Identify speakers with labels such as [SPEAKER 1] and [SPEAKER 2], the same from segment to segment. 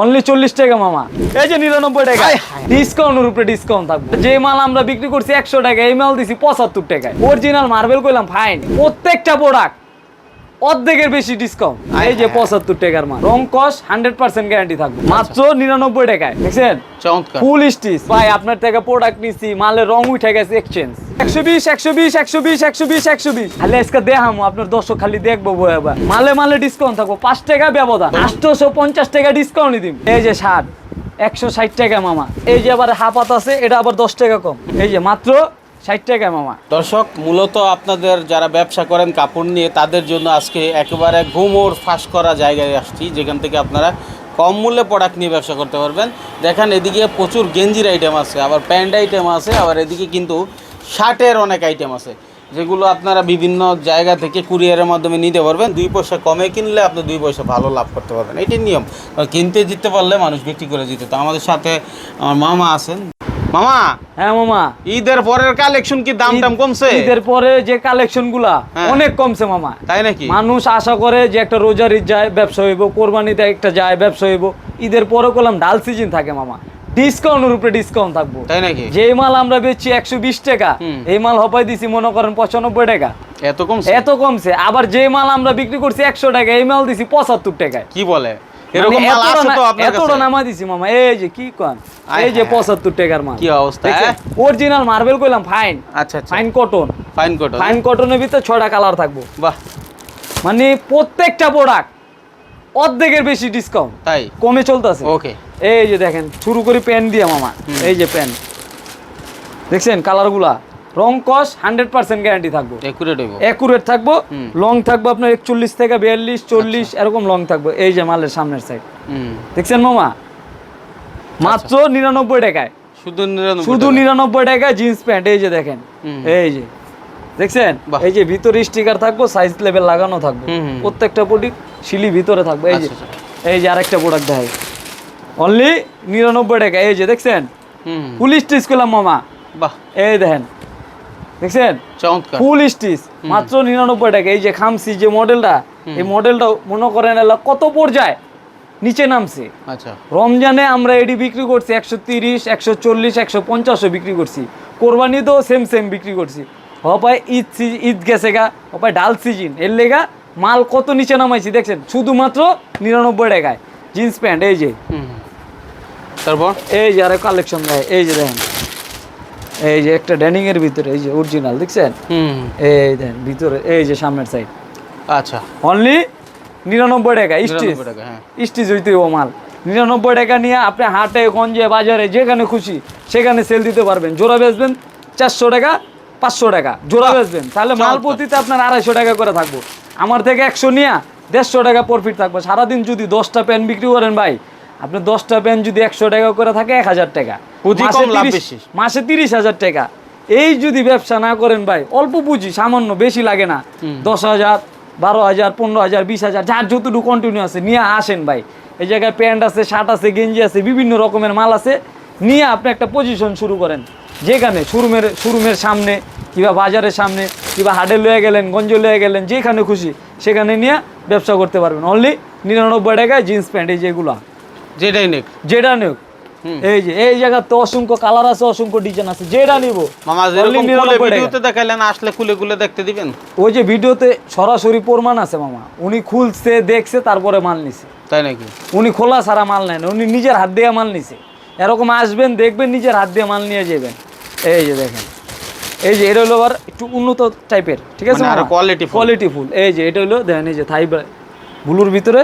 [SPEAKER 1] Only চল্লিশ টাকা মামা। এই যে নিরানব্বই টাকা। ডিসকাউন্টের উপরে ডিসকাউন্ট থাকবে। যে মাল আমরা বিক্রি করছি একশো টাকা এই মাল দিছি পঁচাত্তর টাকায়। অরিজিনাল মার্বেল করলাম ফাইন প্রত্যেকটা প্রোডাক্ট অর্ধেকের বেশি ডিসকাউন্ট এই যে পঁচাত্তর টাকার মাল। রং কস হান্ড্রেড পার্সেন্ট গ্যারান্টি থাকবে। মাত্র নিরানব্বই টাকায়। দেখছেন?
[SPEAKER 2] চমৎকার।
[SPEAKER 1] ফুল স্টিচ ভাই আপনার থেকে প্রোডাক্ট নিছি মালের রং উঠে গেছে এক্সচেঞ্জ একশো বিশ একশো বিশ একশো বিশ একশো বিশ একশো বিশ। খালি আজকে দেখাম আপনার দর্শক খালি দেখব বই মালে মালে ডিসকাউন্ট থাকব। পাঁচ টাকা ব্যবধান। আটশোশো পঞ্চাশ টাকা ডিসকাউন্ট এই যে ষাট একশো ষাট টাকা মামা। এই যে আবার হাফাত আছে এটা আবার দশ টাকা কম। এই যে মাত্র ষাট টাকা মামা।
[SPEAKER 2] দর্শক, মূলত আপনাদের যারা ব্যবসা করেন কাপড় নিয়ে, তাদের জন্য আজকে একেবারে ঘুমোর ফাঁস করা জায়গায় আসছি, যেখান থেকে আপনারা কম মূল্যে প্রোডাক্ট নিয়ে ব্যবসা করতে পারবেন। দেখেন, এদিকে প্রচুর গেঞ্জির আইটেম আছে, আবার প্যান্ট আইটেম আছে, আবার এদিকে কিন্তু শার্টের অনেক আইটেম আছে, যেগুলো আপনারা বিভিন্ন জায়গা থেকে কুরিয়ারের মাধ্যমে নিতে পারবেন। দুই পয়সা কমে কিনলে আপনি দুই পয়সা ভালো লাভ করতে পারবেন। এটাই নিয়ম। কিনতে জিততে পারলে মানুষ বিক্রি করে দিতে তো আমাদের সাথে আমার মামা আছেন। মামা
[SPEAKER 1] হ্যাঁ মামা।
[SPEAKER 2] ঈদের পরের কালেকশন কি দাম টাম কমছে?
[SPEAKER 1] ঈদের পরে যে কালেকশনগুলা
[SPEAKER 2] হ্যাঁ।
[SPEAKER 1] অনেক কমছে মামা।
[SPEAKER 2] তাই নাকি?
[SPEAKER 1] মানুষ আশা করে যে একটা রোজার ঈদ যায় ব্যবসা হইব কোরবানিতে একটা যায় ব্যবসা হইব। ঈদের পরে করলাম ডাল সিজন থাকে মামা। ডিসকাউন্টের উপরে ডিসকাউন্ট থাকব।
[SPEAKER 2] তাই নাকি?
[SPEAKER 1] যে মাল আমরা বেচছি একশো বিশ টাকা এই মাল হপাই দিছি মনে করেন পঁচানব্বই টাকা।
[SPEAKER 2] এত কমছে?
[SPEAKER 1] এত কমছে। আবার যে মাল আমরা বিক্রি করছি একশো টাকা এই মাল দিছি পঁচাত্তর টাকায়।
[SPEAKER 2] কি বলে? এরকম
[SPEAKER 1] মানে
[SPEAKER 2] মাল
[SPEAKER 1] এতটা
[SPEAKER 2] তো আপনার
[SPEAKER 1] এতটা
[SPEAKER 2] কাছে।
[SPEAKER 1] নামা দিছি মামা এই যে কি কন? এই যে। পঁচাত্তর টাকার মাল।
[SPEAKER 2] কি অবস্থা?
[SPEAKER 1] অরিজিনাল মার্বেল কইলাম ফাইন
[SPEAKER 2] আচ্ছা আচ্ছা।
[SPEAKER 1] Fine cotton
[SPEAKER 2] fine coat
[SPEAKER 1] fine কটনের ভিতরে কালার থাকব।
[SPEAKER 2] বাহ।
[SPEAKER 1] মানে প্রত্যেকটা প্রোডাক্ট অর্ধেকের বেশি ডিসকাউন্ট
[SPEAKER 2] তাই?
[SPEAKER 1] কমে চলতেছে।
[SPEAKER 2] ওকে
[SPEAKER 1] এই যে দেখেন শুরু করি পেন দিয়ে মামা। এই যে পেন দেখছেন কালারগুলা রং কস হান্ড্রেড পার্সেন্ট গ্যারান্টি থাকব।
[SPEAKER 2] একুরেট
[SPEAKER 1] থাকব। লং থাকব আপনার একচল্লিশ থেকে বিয়াল্লিশ চল্লিশ এরকম লং থাকব। এই যে মালের সামনের সাইড দেখছেন মামা? মাত্র নিরানব্বই টাকায়।
[SPEAKER 2] শুধু
[SPEAKER 1] শুধু নিরানব্বই টাকায় জিন্স প্যান্ট এই যে দেখেন। এই যে। দেখছেন। এই যে ভিতরে স্টিকার থাকব সাইজ লেভেল লাগানো থাকবে। প্রত্যেকটা প্রোডাক্ট শিলি ভিতরে থাকবে। এই যে।
[SPEAKER 2] আচ্ছা,
[SPEAKER 1] এই যে আরেকটা প্রোডাক্ট দেখাই। অনলি নিরানব্বই টাকা এই যে দেখছেন? ফুল স্টিচ করলাম মামা।
[SPEAKER 2] বাহ।
[SPEAKER 1] এই দেখেন। দেখছেন?
[SPEAKER 2] চমৎকার।
[SPEAKER 1] ফুল স্টিচ মাত্র নিরানব্বই টাকা। এই যে খামসি যে মডেলটা এই মডেলটা মনে করেন কত পর্যায়ে নিচে নামছে।
[SPEAKER 2] আচ্ছা।
[SPEAKER 1] রমজানে আমরা এডি বিক্রি করছি একশো তিরিশ একশো চল্লিশ একশো পঞ্চাশও বিক্রি করছি। কোরবানিতেও সেম সেম বিক্রি করছি। হপায় ঈদ ঈদ গেছে গা হপায় ডাল সিজন এর লেগা মাল কত নিচে নামাইছি দেখছেন? শুধুমাত্র নিরানব্বই টাকায়। জিন্স প্যান্ট এই যে।
[SPEAKER 2] তারপর?
[SPEAKER 1] এই যে আরে কালেকশন দেয় এই যে দেখেন। এই যে একটা ড্যানিং এর ভিতরে এই যে অরিজিনাল দেখছেন? এই দেখেন ভিতরে এই যে সামনের সাইড
[SPEAKER 2] আচ্ছা।
[SPEAKER 1] অনলি নিরানব্বই টাকা স্টিচ।
[SPEAKER 2] হ্যাঁ।
[SPEAKER 1] স্টিচ হইতে ও মাল। নিরানব্বই টাকা নিয়ে আপনি হাটে গঞ্জে বাজারে যেখানে খুশি সেখানে সেল দিতে পারবেন। জোড়া বেচবেন চারশো টাকা পাঁচশো টাকা। জোড়া বেচবেন। তাহলে মাল। প্রতিতে আপনার আড়াইশো টাকা করে থাকব। আমার থেকে একশো নিয়ে দেড়শো টাকা প্রফিট থাকবে। সারাদিন যদি দশটা প্যান বিক্রি করেন ভাই আপনি দশটা প্যান যদি একশো টাকা করে থাকে এক হাজার টাকা।
[SPEAKER 2] পুঁজি কম, লাভ বেশি।
[SPEAKER 1] মাসে তিরিশ হাজার টাকা। এই যদি ব্যবসা না করেন ভাই অল্প পুঁজি সামান্য বেশি লাগে না। দশ হাজার বারো হাজার পনেরো হাজার বিশ হাজার যার যতটুকু কন্টিনিউ আছে নিয়ে আসেন ভাই। এই জায়গায় প্যান্ট আছে শার্ট আছে গেঞ্জি আছে বিভিন্ন রকমের মাল আছে নিয়ে আপনি একটা পজিশন শুরু করেন। যেখানে শোরুমের শোরুমের সামনে কিংবা বাজারের সামনে কিংবা হাটে লয়ে গেলেন গঞ্জ লয়ে গেলেন যেখানে খুশি সেখানে নিয়ে ব্যবসা করতে পারবেন। অনলি নিরানব্বই টাকায় জিন্স প্যান্ট এই যেগুলো।
[SPEAKER 2] যেটাই নেক।
[SPEAKER 1] যেটা নিক। এই যে এই জায়গায় তো অসংখ্য কালার আছে অসংখ্য ডিজাইন আছে যেটা নিব
[SPEAKER 2] মামা যেরকম খুলে ভিডিওতে দেখাইলেন আসলে খুলে খুলে দেখতে দিবেন?
[SPEAKER 1] ওই যে ভিডিওতে সরাসরি প্রমাণ আছে মামা। উনি খুলছে দেখছে তারপরে মাল নিছে।
[SPEAKER 2] তাই নাকি?
[SPEAKER 1] উনি খোলা সারা মাল নেন উনি নিজের হাত দিয়ে মাল নিছে। এরকম আসবেন দেখবেন নিজের হাত দিয়ে মাল নিয়ে যাবেন। এই যে দেখেন এই যে এটা হলো আবার একটু উন্নত টাইপের ঠিক আছে
[SPEAKER 2] মানে আরও quality
[SPEAKER 1] কোয়ালিটি ফুল। এই যে এটা হলো দেখেন এই যে থাই ব্লুর ভিতরে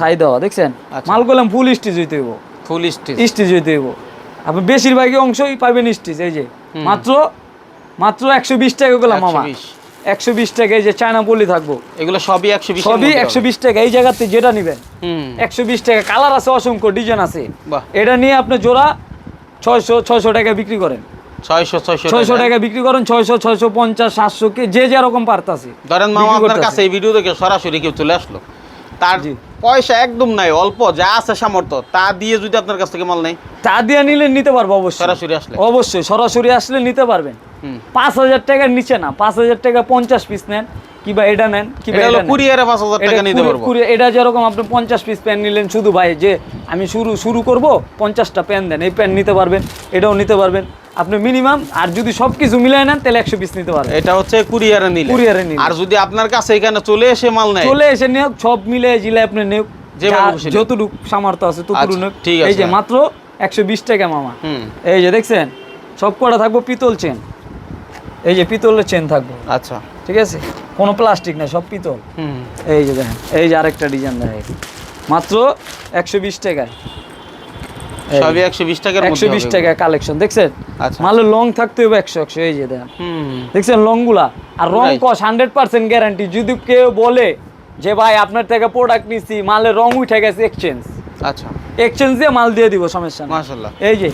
[SPEAKER 1] থাই দেওয়া দেখছেন। মাল করলাম ফুল স্টিচ হইতে হইব।
[SPEAKER 2] ফুল স্টিচ।
[SPEAKER 1] স্টিচ হইতে হইব। আপনি বেশিরভাগই অংশই পাবেন স্টিচ এই যে। মাত্র মাত্র একশো বিশ টাকা করলাম মামা। একশো বিশ। টাকা এই যে চায়না পলি থাকব।
[SPEAKER 2] এগুলো সবই একশো বিশ
[SPEAKER 1] সবই একশো বিশ টাকা এই জায়গাতে যেটা নিবেন। একশো বিশ টাকা কালার আছে অসংখ্য ডিজাইন আছে। এটা নিয়ে আপনি জোড়া ছয়শো ছয়শো টাকা বিক্রি করেন।
[SPEAKER 2] ছয়শো ছয়শো
[SPEAKER 1] ছয়শো টাকা বিক্রি করেন ছয়শো ছয়শো পঞ্চাশ সাতশো কে যে যেরকম পারতাছে।
[SPEAKER 2] ধরেন মামা আপনার কাছে এই ভিডিও দেখে সরাসরি কেউ চলে আসলো। তার
[SPEAKER 1] জি।
[SPEAKER 2] পয়সা একদম নাই অল্প যা আছে সামর্থ্য তা দিয়ে যদি আপনার কাছ থেকে মাল নেই।
[SPEAKER 1] তা দিয়ে নিলে নিতে পারব অবশ্যই।
[SPEAKER 2] সরাসরি আসলে।
[SPEAKER 1] অবশ্যই সরাসরি আসলে নিতে পারবেন। পাঁচ হাজার টাকার নিচে না পাঁচ হাজার টাকা পঞ্চাশ পিস নেন কিবা এটা নেন কিবা
[SPEAKER 2] এটা। কুরিয়ারে পাঁচ হাজার
[SPEAKER 1] এটা
[SPEAKER 2] টাকা নিতে পারব।
[SPEAKER 1] এটা যেরকম আপনি পঞ্চাশ পিস প্যান নিলেন শুধু ভাই যে আমি শুরু শুরু করব পঞ্চাশটা প্যান দেন এই প্যান নিতে পারবেন এটাও নিতে পারবেন। আপনি মিনিমাম আর যদি সব কিছু মিলাই নেন তাহলে একশো পিস নিতে পারবেন।
[SPEAKER 2] এটা হচ্ছে কুরিয়ারে নিলে।
[SPEAKER 1] কুরিয়ারে নিলে।
[SPEAKER 2] আর যদি আপনার কাছে এখানে চলে এসে মাল নেয়?
[SPEAKER 1] চলে এসে নিয়োগ সব মিলে জিলে আপনি নিয়োগ যতটুকু সামর্থ্য আছে ততটুকু
[SPEAKER 2] আচ্ছা, ঠিক
[SPEAKER 1] এই যে মাত্র একশো বিশ টাকা মামা। এই যে দেখছেন সব কটা থাকব পিতল চেন এই যে পিতলের চেন থাকব।
[SPEAKER 2] আচ্ছা।
[SPEAKER 1] ঠিক আছে? কোনো প্লাস্টিক না সব পিতল।
[SPEAKER 2] হুম।
[SPEAKER 1] এই যে দেখেন এই যে আরেকটা ডিজাইন দেখেন। মাত্র একশো বিশ টাকায়।
[SPEAKER 2] সবই একশো বিশ টাকার মধ্যে
[SPEAKER 1] বিশ
[SPEAKER 2] হবে।
[SPEAKER 1] টাকা কালেকশন দেখছেন?
[SPEAKER 2] আচ্ছা।
[SPEAKER 1] মালের লং থাকতে হবে একশো একশো এই যে দেখেন দেখছেন লংগুলা আর রং কস হান্ড্রেড পার্সেন্ট গ্যারান্টি যদি কেউ বলে যে ভাই আপনার থেকে প্রোডাক্ট নিচ্ছি মালের রং উঠে গেছে এক্সচেঞ্জ
[SPEAKER 2] আচ্ছা।
[SPEAKER 1] এক্সচেঞ্জ দিয়ে মাল দিয়ে দিব সমস্যা নেই।
[SPEAKER 2] মাশাল্লাহ
[SPEAKER 1] এই যে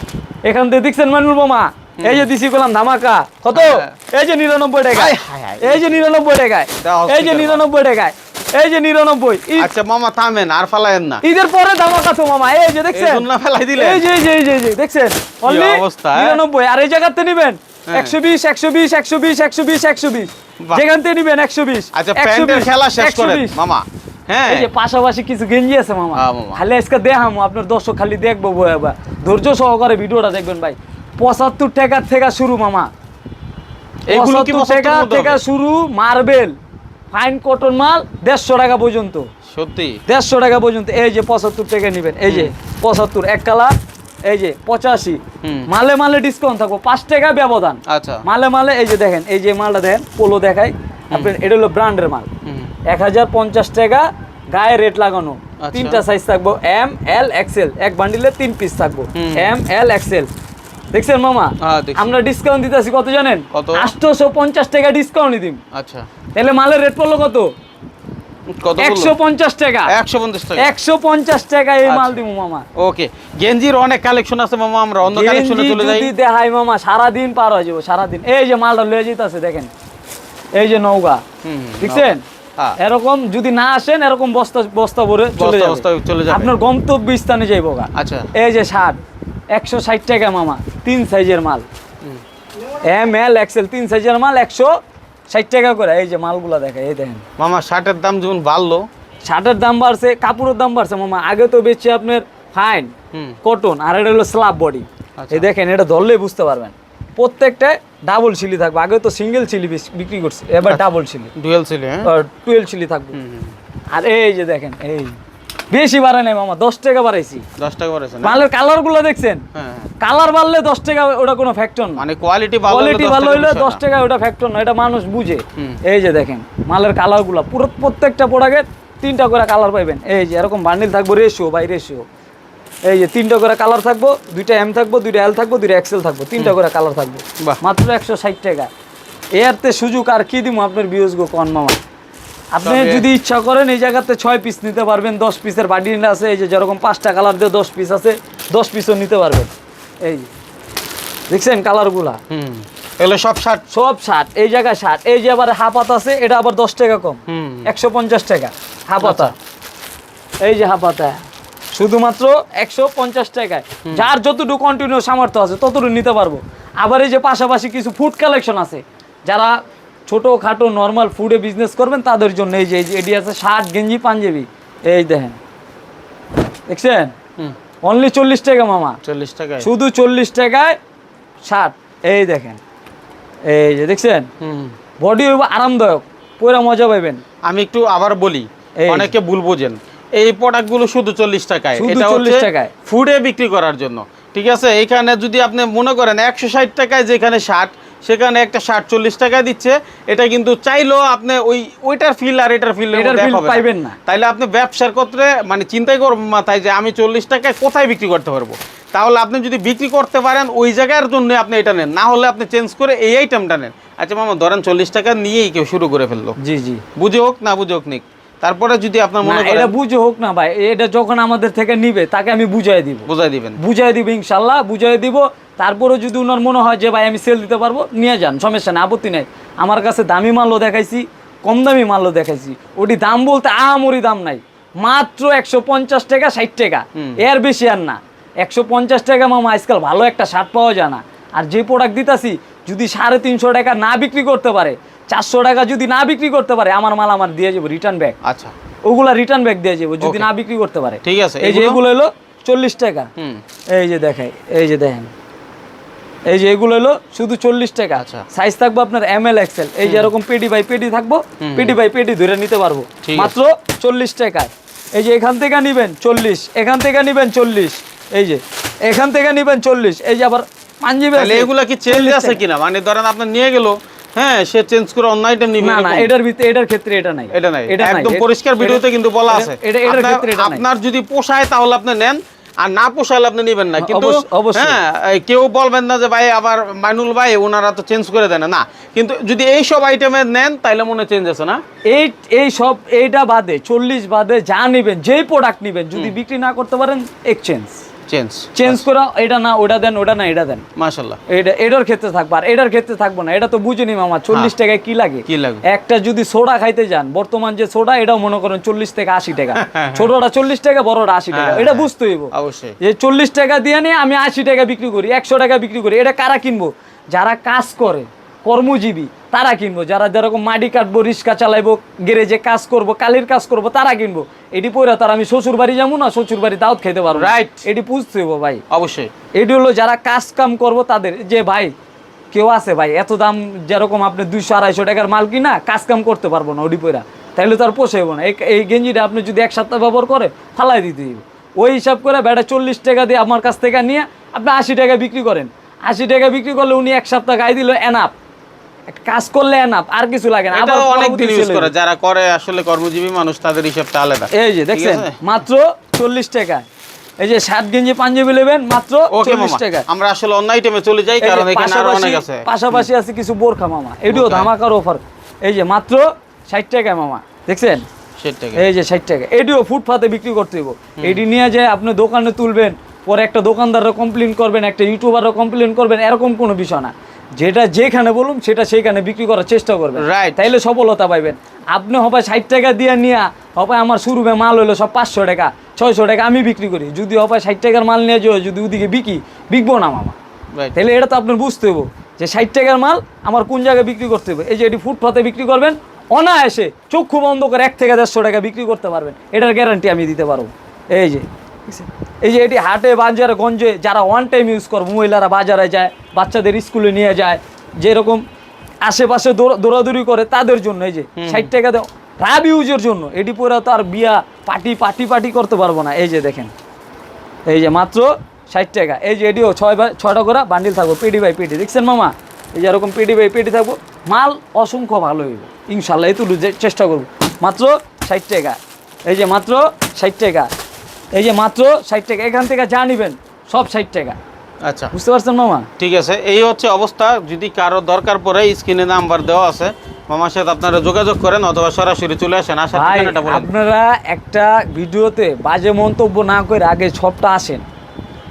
[SPEAKER 1] এখান থেকে দেখছেন মানুষ বোমা এই যে দিছি করলাম ধামাকা। কত?
[SPEAKER 2] হ্যাঁ।
[SPEAKER 1] এই যে নিরানব্বই টাকায়।
[SPEAKER 2] হায়।
[SPEAKER 1] এই যে নিরানব্বই টাকায়। এই যে? নিরানব্বই টাকায়। এই যে নিরানব্বই ঈদ-
[SPEAKER 2] আচ্ছা মামা থামেন আর ফালায়েন না।
[SPEAKER 1] ঈদের পরে ধামাকা তো মামা এই যে দেখছেন?
[SPEAKER 2] ফেলাই দিলেন।
[SPEAKER 1] এই যে এই যে এই যে দেখছেন? অনলি
[SPEAKER 2] অবস্থা, হ্যাঁ?
[SPEAKER 1] নিরানব্বই। আর এই জায়গাতে নিবেন?
[SPEAKER 2] হ্যাঁ।
[SPEAKER 1] একশো বিশ একশো বিশ একশো বিশ একশো বিশ একশো বিশ। যেখান থেকে নিবেন একশো
[SPEAKER 2] আচ্ছা প্যান্টের খেলা শেষ করেন মামা। হ্যাঁ।
[SPEAKER 1] এই যে পাশাপাশি কিছু গেঞ্জি আছে মামা।
[SPEAKER 2] হ্যাঁ, মামা।
[SPEAKER 1] খালি আজকে দেখামো আপনার দর্শক খালি দেখব ধৈর্য সহকারে ভিডিওটা দেখবেন ভাই। পঁচাত্তর টাকা থেকে শুরু মামা।
[SPEAKER 2] এইগুলো কি
[SPEAKER 1] 75
[SPEAKER 2] পঁচাত্তর
[SPEAKER 1] টাকা থেকে শুরু মার্বেল। ফাইন কটন মাল দেড়শো টাকা পর্যন্ত।
[SPEAKER 2] সত্যি?
[SPEAKER 1] দেড়শো টাকা পর্যন্ত। এই যে পঁচাত্তর টাকা নেবেন। এই যে পঁচাত্তর এক কালার। এই যে পঁচাশি। মালে মালে ডিসকাউন্ট থাকব। পাঁচ টাকা ব্যবধান।
[SPEAKER 2] আচ্ছা।
[SPEAKER 1] মালে মালে এই যে দেখেন এই যে মালটা দেখেন পোলো দেখাই। আপনার এটা হলো ব্র্যান্ডের মাল। এক হাজার পঞ্চাশ টাকা গায়ে রেট লাগানো।
[SPEAKER 2] আচ্ছা।
[SPEAKER 1] তিনটা সাইজ থাকব। এম এল এক্সেল এক বান্ডিলে তিন পিস থাকব। এম এল এক্সেল দেখছেন মামা?
[SPEAKER 2] হ্যাঁ,
[SPEAKER 1] আমরা ডিসকাউন্ট দিতেছি কত জানেন?
[SPEAKER 2] কত?
[SPEAKER 1] আটশোশো পঞ্চাশ টাকা ডিসকাউন্ট দিম
[SPEAKER 2] আচ্ছা।
[SPEAKER 1] তাহলে মালের রেট পড়ল কত? সারাদিন পার হয়ে যাব সারাদিন। এই যে মালটা লয়ে যেতেছে দেখেন। এই যে নৌকা। দেখছেন?
[SPEAKER 2] হ্যাঁ।
[SPEAKER 1] এরকম যদি না আসেন এরকম বস্তা বস্তা ভরে চলে যাবে। আপনার গন্তব্য স্থানে যাইব
[SPEAKER 2] আচ্ছা।
[SPEAKER 1] এই যে শার্ট একশো ষাট টাকা মামা তিন সাইজের মাল। এম এল এক্সেল তিন সাইজের মাল একশো ষাট টাকা করে। এই যে মালগুলা দেখে এই দেখেন।
[SPEAKER 2] মামা শার্টের দাম যেমন বাড়লো।
[SPEAKER 1] শার্টের দাম বাড়ছে কাপড়ের দাম বাড়ছে মামা। আগে তো বেচছে আপনার ফাইন
[SPEAKER 2] হুম।
[SPEAKER 1] কটন আর এটা হলো স্লাব বডি।
[SPEAKER 2] আচ্ছা।
[SPEAKER 1] এই দেখেন এটা ধরলেই বুঝতে পারবেন। প্রত্যেকটায় ডাবল সিলি থাকবে। আগে তো সিঙ্গেল সিলি বিক্রি করছে এবার ডাবল সিলি
[SPEAKER 2] ডুয়েল ছিল হ্যাঁ?
[SPEAKER 1] টুয়েলভ সিলি থাকবে। আর এই যে দেখেন এই বেশি বাড়ে নাই মামা দশ টাকা বাড়াইছি।
[SPEAKER 2] দশ টাকা না?
[SPEAKER 1] মালের কালারগুলো দেখছেন?
[SPEAKER 2] হ্যাঁ হ্যাঁ।
[SPEAKER 1] কালার বাড়লে দশ টাকা ওটা কোনো ফ্যাক্টর না
[SPEAKER 2] মানে কোয়ালিটি ভালো
[SPEAKER 1] কোয়ালিটি ভালো হইলে দশ টাকা ওটা ফ্যাক্টর না এটা মানুষ বুঝে। এই যে দেখেন মালের কালারগুলো পুরো প্রত্যেকটা প্রোডাক্টের তিনটা করে কালার পাইবেন। এই যে এরকম বান্ডিল থাকব রেশিও বাই রেশিও এই যে তিনটা করে কালার থাকব দুইটা এম থাকব দুইটা এল থাকব দুইটা এক্সেল থাকব তিনটা করে কালার থাকব। মাত্র একশো ষাট টাকা। এরতে সুযোগ আর কি দিব আপনার বিউজ গো কন মামা? আপনি যদি ইচ্ছা করেন এই জায়গাতে ছয় পিস নিতে পারবেন দশ পিসের বান্ডিল আছে এই যে যেরকম পাঁচটা কালার দিয়ে দশ পিস আছে দশ পিসও নিতে পারবেন। এই দেখছেন কালারগুলা
[SPEAKER 2] হুম এগুলো সব শার্ট
[SPEAKER 1] সব ষাট এই জায়গায় ষাট এই যে আবার হাফাত আছে এটা আবার দশ টাকা কম। একশো পঞ্চাশ টাকা হাফাতা এই যে হাফাতা শুধুমাত্র একশো পঞ্চাশ টাকায়। যার যতটুকু কন্টিনিউ সামর্থ্য আছে ততটুকু নিতে পারব। আবার এই যে পাশাপাশি কিছু ফুড কালেকশন আছে যারা ছোটো খাটো নর্মাল ফুডে বিজনেস করবেন তাদের জন্য এই যে এই যে এটি আছে শার্ট গেঞ্জি পাঞ্জাবি। এই দেখেন। দেখছেন?
[SPEAKER 2] হুম।
[SPEAKER 1] অনলি চল্লিশ টাকা মামা।
[SPEAKER 2] চল্লিশ টাকায়।
[SPEAKER 1] শুধু চল্লিশ টাকায় শার্ট এই দেখেন। এই যে দেখছেন?
[SPEAKER 2] হুম।
[SPEAKER 1] বডি হইব আরামদায়ক। পুরা মজা পাইবেন।
[SPEAKER 2] আমি একটু আবার বলি। অনেকে ভুল বোঝেন। এই প্রোডাক্টগুলো শুধু চল্লিশ টাকায়। এটা
[SPEAKER 1] 40
[SPEAKER 2] হচ্ছে
[SPEAKER 1] টাকায়।
[SPEAKER 2] ফুডে বিক্রি করার জন্য। ঠিক আছে? এইখানে যদি আপনি মনে করেন একশো ষাট টাকায় যেখানে শার্ট সেখানে একটা শার্ট চল্লিশ টাকা দিচ্ছে। এটা কিন্তু চাইলেও আপনি ওই ওইটার ফিল আর এটার ফিল
[SPEAKER 1] পাইবেন না।
[SPEAKER 2] তাইলে আপনি ব্যবসার ক্ষেত্রে মানে চিন্তাই করবেন মাথায় যে আমি চল্লিশ টাকায় কোথায় বিক্রি করতে পারব? তাহলে আপনি যদি বিক্রি করতে পারেন ওই জায়গার জন্য আপনি এটা নেন। না হলে আপনি চেঞ্জ করে এই আইটেমটা নেন। আচ্ছা মামা ধরেন চল্লিশ টাকা নিয়েই কেউ শুরু করে ফেলল।
[SPEAKER 1] জি জি।
[SPEAKER 2] বুঝে হোক না বুঝে হোক নিক। তারপরে যদি আপনার মনে
[SPEAKER 1] এটা বুঝে হোক না ভাই এটা যখন আমাদের থেকে নিবে তাকে আমি বুঝাই দিব।
[SPEAKER 2] বুঝাই দিবেন।
[SPEAKER 1] বুঝাই দিব ইনশাল্লাহ বুঝাই দিব। তারপরে যদি ওনার মনে হয় যে ভাই আমি সেল দিতে পারব নিয়ে যান সমস্যা নেই আপত্তি নেই। আমার কাছে দামি মালও দেখাইছি কম দামি মালও দেখাইছি। ওটি দাম বলতে আমরি দাম নাই মাত্র একশো পঞ্চাশ টাকা ষাট টাকা। এর বেশি আর না। একশো পঞ্চাশ টাকা মামা আজকাল ভালো একটা শার্ট পাওয়া যায় না। আর যে প্রোডাক্ট দিতাছি যদি সাড়ে তিনশো টাকা না বিক্রি করতে পারে চারশো টাকা যদি না বিক্রি করতে পারে আমার মাল আমার দিয়ে যাব রিটার্ন ব্যাগ
[SPEAKER 2] আচ্ছা।
[SPEAKER 1] ওগুলা রিটার্ন ব্যাগ দিয়ে যাব যদি না বিক্রি করতে পারে।
[SPEAKER 2] ঠিক আছে,
[SPEAKER 1] এই যে
[SPEAKER 2] এগুলো?
[SPEAKER 1] এগুলো হলো চল্লিশ টাকা। এই যে দেখাই এই যে দেখেন। এই যে এগুলো হলো শুধু চল্লিশ টাকা।
[SPEAKER 2] আচ্ছা।
[SPEAKER 1] সাইজ থাকবে আপনার এম এল এক্সেল এই যে এরকম পেডি বাই পেডি থাকব পেডি বাই পেডি ধরে নিতে পারব। মাত্র চল্লিশ টাকায়। এই যে এখান থেকে নিবেন চল্লিশ এখান থেকে নিবেন চল্লিশ। এই যে এখান থেকে নিবেন চল্লিশ। এই যে আবার পাঞ্জাবি
[SPEAKER 2] এগুলা কি চেঞ্জ আছে কিনা? মানে ধরেন আপনার নিয়ে গেল হ্যাঁ সে চেঞ্জ করে অন্য আইটেম নিবে
[SPEAKER 1] না না এটার ভিতরে এটার ক্ষেত্রে এটা নাই।
[SPEAKER 2] এটা নাই। একদম পরিষ্কার
[SPEAKER 1] এটা-
[SPEAKER 2] ভিডিওতে কিন্তু বলা আছে।
[SPEAKER 1] এটা এটার
[SPEAKER 2] আপনার-
[SPEAKER 1] ক্ষেত্রে এটা নাই।
[SPEAKER 2] আপনার যদি পোষায় তাহলে আপনি নেন। আর না পোষালে আপনি নেবেন না কিন্তু হ্যাঁ কেউ বলবেন না যে ভাই আবার মাইনুল ভাই ওনারা তো চেঞ্জ করে দেন না। কিন্তু যদি এই সব আইটেমে নেন তাইলে মনে চেঞ্জ আছে না?
[SPEAKER 1] এই এই সব এইটা বাদে চল্লিশ বাদে যা নেবেন যেই প্রোডাক্ট নেবেন যদি বিক্রি না করতে পারেন এক্সচেঞ্জ
[SPEAKER 2] চেঞ্জ
[SPEAKER 1] চেঞ্জ করা এটা না ওটা দেন ওটা না এটা দেন। এটা এটার ক্ষেত্রে থাকবে। আর এটার ক্ষেত্রে থাকব না এটা তো বুঝিনি মামা চল্লিশ টাকায় কি লাগে?
[SPEAKER 2] কি লাগে?
[SPEAKER 1] একটা যদি সোডা খাইতে যান বর্তমান যে সোডা এটাও মনে করেন চল্লিশ থেকে আশি টাকা। ছোটটা চল্লিশ টাকা বড়টা আশি টাকা।
[SPEAKER 2] হ্যাঁ,
[SPEAKER 1] এটা
[SPEAKER 2] হ্যাঁ।
[SPEAKER 1] বুঝতে হইব।
[SPEAKER 2] অবশ্যই।
[SPEAKER 1] যে চল্লিশ টাকা দিয়ে নিয়ে আমি আশি টাকা বিক্রি করি একশো টাকা বিক্রি করি এটা কারা কিনবো? যারা কাজ করে কর্মজীবী তারা কিনবো। যারা যেরকম মাটি কাটবো রিক্সা চালাইবো গ্যারেজে কাজ করব কালির কাজ করব তারা কিনবো। এটি পয়রা তার আমি শ্বশুর বাড়ি যাব না শ্বশুর বাড়ি দাওয়াত খেতে পারব
[SPEAKER 2] রাইট
[SPEAKER 1] এটি বুঝতে হইব ভাই।
[SPEAKER 2] অবশ্যই।
[SPEAKER 1] এটি হলো যারা কাজ কাম করব তাদের যে ভাই কেউ আছে ভাই এত দাম যেরকম আপনি দুইশো আড়াইশো টাকার মাল কিনা কাজ কাম করতে পারব না ওডি পয়রা তাইলে তার পোষাইব না। এই- এই গেঞ্জিটা আপনি যদি এক সপ্তাহ ব্যবহার করে ফালাই দিতে ওই হিসাব করে বেটা চল্লিশ টাকা দিয়ে আমার কাছ থেকে নিয়ে আপনি আশি টাকা বিক্রি করেন। আশি টাকা বিক্রি করলে উনি এক সপ্তাহ গায়ে দিল এনাপ কাজ করলে এনাপ আর কিছু লাগে না আবার
[SPEAKER 2] অনেক দিন ইউজ করে যারা করে আসলে কর্মজীবী মানুষ তাদের হিসাবটা আলাদা।
[SPEAKER 1] এই যে দেখছেন মাত্র চল্লিশ টাকা এই যে গেঞ্জি পাঞ্জাবি নেবেন মাত্র
[SPEAKER 2] ওকে
[SPEAKER 1] চল্লিশ
[SPEAKER 2] মামা
[SPEAKER 1] টাকা
[SPEAKER 2] আমরা আসলে অন্য আইটেমে চলে যাই কারণ এখানে আরও
[SPEAKER 1] পাশাপাশি-
[SPEAKER 2] অনেক আছে।
[SPEAKER 1] পাশাপাশি আছে কিছু বোরখা মামা। এটিও ধামাকার অফার এই যে মাত্র ষাট টাকা মামা। দেখছেন? এই যে ষাট টাকা এটিও ফুটপাতে বিক্রি করতে হইব। এটি নিয়ে যায় আপনি দোকানে তুলবেন পরে একটা দোকানদাররা কমপ্লেন করবেন একটা ইউটিউবাররা কমপ্লেন করবেন এরকম কোনো বিষয় না। যেটা যেখানে বলুন সেটা সেখানে বিক্রি করার চেষ্টা করবেন।
[SPEAKER 2] Right.
[SPEAKER 1] তাইলে সফলতা পাইবেন। আপনি হবে ষাট টাকা দিয়ে নিয়ে হবে আমার শুরুবে মাল হলো সব পাঁচশো টাকা ছয়শো টাকা আমি বিক্রি করি। যদি হবে ষাট টাকার মাল নিয়ে যাও যদি ওদিকে বিকি বিকবো না মামা. তাহলে এটা তো আপনার বুঝতে হবে যে ষাট টাকার মাল আমার কোন জায়গায় বিক্রি করতে হবে এই যে এটি ফুটপাতে বিক্রি করবেন অনায়াসে চক্ষু বন্ধ করে এক থেকে দেড়শো টাকা বিক্রি করতে পারবেন। এটার গ্যারান্টি আমি দিতে পারব। এই যে? এই যে এটি হাটে বাজারে গঞ্জে যারা ওয়ান টাইম ইউজ করে মহিলারা বাজারে যায় বাচ্চাদের স্কুলে নিয়ে যায় যেরকম আশেপাশে দৌড়া- দৌড়াদৌড়ি করে তাদের জন্য এই যে ষাট টাকা রাব ইউজের জন্য এটি পরে তো আর বিয়া পার্টি পার্টি পার্টি করতে পারব না। এই যে দেখেন এই যে মাত্র ষাট টাকা। এই যে এটিও ছয় বাই ছয়টা করে বান্ডিল থাকব পেটি বাই পেটি। দেখছেন মামা? এই যে এরকম পেটি বাই পেটি থাকব মাল অসংখ্য ভালো হইব। ইনশাল্লাহ এই তুলু চেষ্টা করব। মাত্র ষাট টাকা। এই যে মাত্র ষাট টাকা। এই যে মাত্র ষাট টাকা এখান থেকে যা নিবেন সব ষাট টাকা।
[SPEAKER 2] আচ্ছা।
[SPEAKER 1] বুঝতে পারছেন মামা?
[SPEAKER 2] ঠিক আছে এই হচ্ছে অবস্থা। যদি কারও দরকার পড়ে স্ক্রিনে নাম্বার দেওয়া আছে। মামার সাথে আপনারা যোগাযোগ করেন অথবা সরাসরি চলে আসেন আসার
[SPEAKER 1] ভাই
[SPEAKER 2] ঠিকানাটা বলেন।
[SPEAKER 1] আপনারা একটা ভিডিওতে বাজে মন্তব্য না করে আগে সবটা আসেন।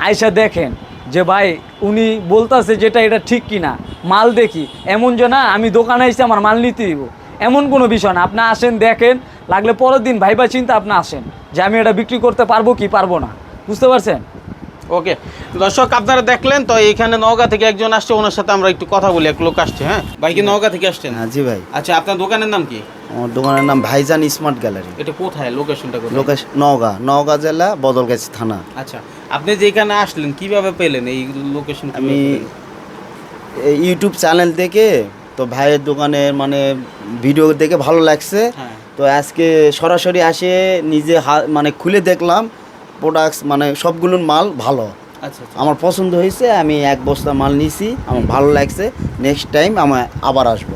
[SPEAKER 1] আইসা দেখেন যে ভাই উনি বলতাছে যেটা এটা ঠিক কিনা। মাল দেখি। এমন যে না আমি দোকানে এসে আমার মাল নিতে দিব এমন কোনো বিষয় না। আপনি আসেন দেখেন লাগলে পরের দিন ভাইবা চিন্তা আপনি আসেন যে আমি এটা বিক্রি করতে পারব কি পারব না। বুঝতে পারছেন?
[SPEAKER 2] ওকে। দর্শক আপনারা দেখলেন তো এখানে নওগাঁ থেকে একজন আসছে ওনার সাথে আমরা একটু কথা বলি এক লোক আসছে হ্যাঁ? ভাই কি নওগাঁ থেকে আসছেন?
[SPEAKER 3] হ্যাঁ জি ভাই।
[SPEAKER 2] আচ্ছা আপনার দোকানের নাম কি?
[SPEAKER 3] আমার দোকানের নাম ভাইজান স্মার্ট গ্যালারি।
[SPEAKER 2] এটা কোথায়? লোকেশনটা কোথায়?
[SPEAKER 3] লোকেশ নওগাঁ। নওগাঁ জেলা বদলগাছি থানা।
[SPEAKER 2] আচ্ছা আপনি যে এখানে আসলেন কীভাবে পেলেন এই লোকেশন
[SPEAKER 3] আমি ইউটিউব চ্যানেল থেকে তো ভাইয়ের দোকানে মানে ভিডিও দেখে ভালো লাগছে।
[SPEAKER 2] হ্যাঁ।
[SPEAKER 3] তো আজকে সরাসরি আসে নিজে মানে খুলে দেখলাম প্রোডাক্টস মানে সবগুলোর মাল ভালো।
[SPEAKER 2] আচ্ছা আচ্ছা।
[SPEAKER 3] আমার পছন্দ হয়েছে আমি এক বস্তা মাল নিছি আমার ভালো লাগছে নেক্সট টাইম আমার আবার আসব।